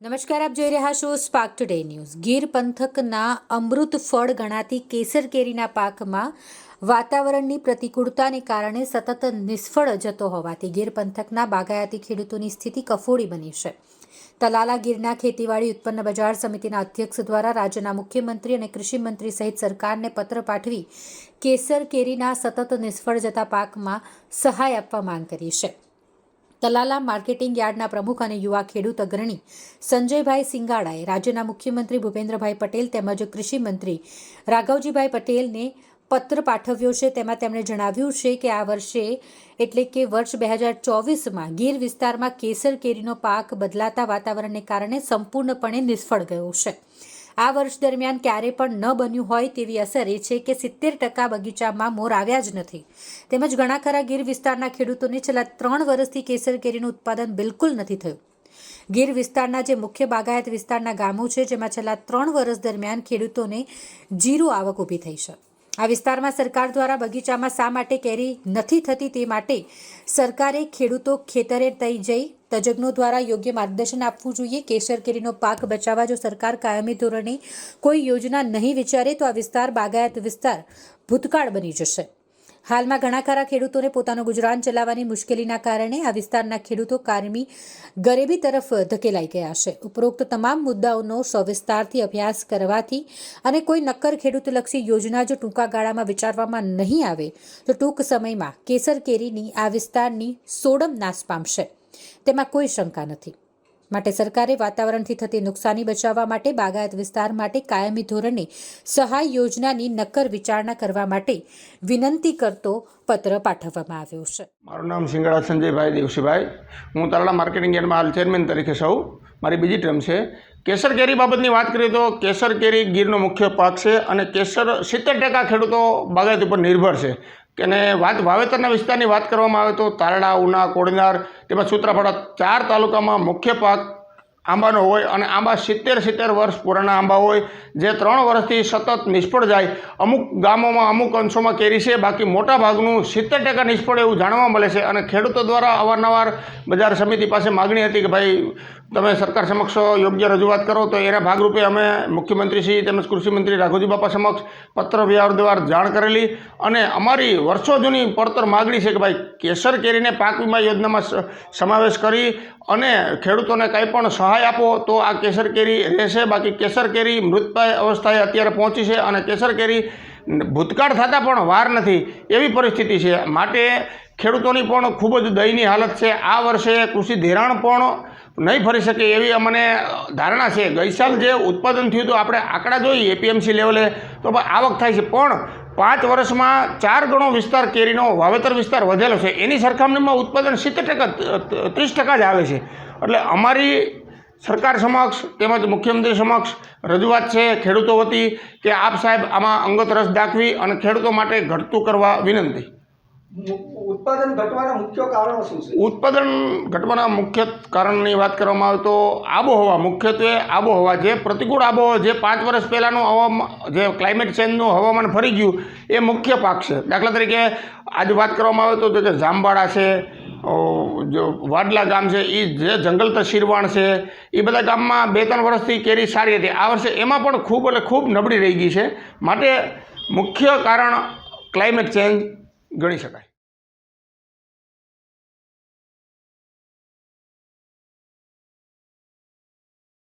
નમસ્કાર, આપ જોઈ રહ્યા છો સ્પાર્ક ટુડે ન્યૂઝ ગીર પંથકના અમૃત ફળ ગણાતી કેસર કેરીના પાકમાં વાતાવરણની પ્રતિકૂળતાને કારણે સતત નિષ્ફળ જતો હોવાથી ગીર પંથકના બાગાયતી ખેડૂતોની સ્થિતિ કફોડી બની છે. તલાલા ગીરના ખેતીવાડી ઉત્પન્ન બજાર સમિતિના અધ્યક્ષ દ્વારા રાજ્યના મુખ્યમંત્રી અને કૃષિમંત્રી સહિત સરકારને પત્ર પાઠવી કેસર કેરીના સતત નિષ્ફળ જતા પાકમાં સહાય આપવા માંગ કરી છે. તલાલા માર્કેટિંગ યાર્ડના પ્રમુખ અને યુવા ખેડૂત અગ્રણી સંજયભાઈ સિંગાડાએ રાજ્યના મુખ્યમંત્રી ભૂપેન્દ્રભાઈ પટેલ તેમજ કૃષિ મંત્રી રાઘવજીભાઈ પટેલને પત્ર પાઠવ્યો છે. તેમાં તેમણે જણાવ્યું છે કે આ વર્ષે એટલે કે વર્ષ બે હજાર ચોવીસમાં ગીર વિસ્તારમાં કેસર કેરીનો પાક બદલાતા વાતાવરણને કારણે સંપૂર્ણપણે નિષ્ફળ ગયો છે. આ વર્ષ દરમિયાન ક્યારે પણ ન બન્યું હોય તેવી અસર એ છે કે સિત્તેર ટકા બગીચામાં મોર આવ્યા જ નથી. તેમજ ઘણા ખરા ગીર વિસ્તારના ખેડૂતોને છેલ્લા ત્રણ વર્ષથી કેસર કેરીનું ઉત્પાદન બિલકુલ નથી થયું. ગીર વિસ્તારના જે મુખ્ય બાગાયત વિસ્તારના ગામો છે, જેમાં છેલ્લા ત્રણ વર્ષ દરમિયાન ખેડૂતોને જીરો આવક ઊભી થઈ છે. આ વિસ્તારમાં સરકાર દ્વારા બગીચામાં શા માટે કેરી નથી થતી તે માટે સરકારે ખેડૂતો ખેતરે થઈ જઈ તજજ્ઞો દ્વારા યોગ્ય માર્ગદર્શન આપવું જોઈએ. કેસર કેરીનો પાક બચાવવા જો સરકાર કાયમી ધોરણે કોઈ યોજના નહીં વિચારે તો આ વિસ્તાર બાગાયત વિસ્તાર ભૂતકાળ બની જશે. હાલમાં ઘણા ખરા ખેડૂતોને પોતાનું ગુજરાન ચલાવવાની મુશ્કેલીના કારણે આ વિસ્તારના ખેડૂતો કારમી ગરીબી તરફ ધકેલાઈ ગયા છે. ઉપરોક્ત તમામ મુદ્દાઓનો સવિસ્તારથી અભ્યાસ કરવાથી અને કોઈ નક્કર ખેડૂતલક્ષી યોજના જો ટૂંકા ગાળામાં વિચારવામાં નહીં આવે, તો ટૂંક સમયમાં કેસર કેરીની આ વિસ્તારની સોડમ નાશ પામશે. તેમાં કોઈ શંકા નથી. માટે સરકારે વાતાવરણથી થતી નુકસાની બચાવવા માટે બાગાયત વિસ્તાર માટે કાયમી ધોરણે સહાય યોજનાની નક્કર વિચારણા કરવા માટે વિનંતી કરતો પત્ર પાઠવવામાં આવ્યો છે. મારું નામ સિંગડા સંજયભાઈ દેવસીભાઈ. હું તરડા માર્કેટિંગ યાર્ડમાં હાલ ચેરમેન તરીકે સૌ મારી બીજી ટર્મ છે, કેસર કેરી બાબતની વાત કરીએ તો કેસર કેરી ગીરનો મુખ્ય પાક છે અને કેસર સિત્તેર ટકા ખેડૂતો બાગાયત ઉપર નિર્ભર છે. અને વાત વાવેતરના વિસ્તારની વાત કરવામાં આવે તો તારડા, ઉના કોડનાર તેમજ સૂત્રાપાડા ચાર તાલુકામાં મુખ્ય પાક આંબાનો હોય અને આંબા સિત્તેર સિત્તેર વર્ષ પુરાણા આંબા હોય, જે ત્રણ વર્ષથી સતત નિષ્ફળ જાય. અમુક ગામોમાં, અમુક અંશોમાં કેરી છે, બાકી મોટા ભાગનું સિત્તેર ટકા નિષ્ફળ એવું જાણવા મળે છે. અને ખેડૂતો દ્વારા અવારનવાર બજાર સમિતિ પાસે માગણી હતી કે ભાઈ, તમે સરકાર સમક્ષ યોગ્ય રજૂઆત કરો, તો એના ભાગરૂપે અમે મુખ્યમંત્રીશ્રી તેમજ કૃષિમંત્રી રાઘોજી બાપા સમક્ષ પત્ર, વ્યવહાર દ્વારા જાણ કરેલી. અને અમારી વર્ષો જૂની પડતર માગણી છે કે ભાઈ, કેસર કેરીને પાક વીમા યોજનામાં સમાવેશ કરી અને ખેડૂતોને કંઈ પણ સહાય આપો, તો આ કેસર કેરી રહેશે. બાકી કેસર કેરી મૃતપાય અવસ્થાએ અત્યારે પહોંચી છે અને કેસર કેરી ભૂતકાળ થતાં પણ વાર નથી. એવી પરિસ્થિતિ છે. માટે ખેડૂતોની પણ ખૂબ જ દયનીય હાલત છે. આ વર્ષે કૃષિ ધિરાણ પણ નહીં ફરી શકે એવી અમને ધારણા છે. ગઈસાલ જે ઉત્પાદન થયું હતું, આપણે આંકડા જોઈએ એપીએમસી લેવલે, તો આવક થાય છે. પણ પાંચ વર્ષમાં ચાર ગણો વિસ્તાર કેરીનો વાવેતર વિસ્તાર વધેલો છે. એની સરખામણીમાં ઉત્પાદન સિત્તેર ટકા ત્રીસ ટકા જ આવે છે. એટલે અમારી સરકાર સમક્ષ તેમજ મુખ્યમંત્રી સમક્ષ રજૂઆત છે ખેડૂતો વતી કે આપ સાહેબ આમાં અંગત રસ દાખવી અને ખેડૂતો માટે ઘટતું કરવા વિનંતી. ઉત્પાદન ઘટવાના મુખ્ય કારણો શું છે? ઉત્પાદન ઘટવાના મુખ્ય કારણની વાત કરવામાં આવે તો આબોહવા મુખ્યત્વે આબોહવા. જે પ્રતિકૂળ આબોહવા જે પાંચ વર્ષ પહેલાંનું હવામાન જે ક્લાઇમેટ ચેન્જનું હવામાન ફરી ગયું એ મુખ્ય પાક છે. દાખલા તરીકે આજે વાત કરવામાં આવે તો કે જામવાડા છે જો વાડલા ગામ છે એ જે જંગલ તસીરવાણ છે એ બધા ગામમાં બે ત્રણ વર્ષથી કેરી સારી હતી. આ વર્ષે એમાં પણ ખૂબ એટલે ખૂબ નબળી રહી ગઈ છે. માટે મુખ્ય કારણ ક્લાઇમેટ ચેન્જ ગણી શકાય.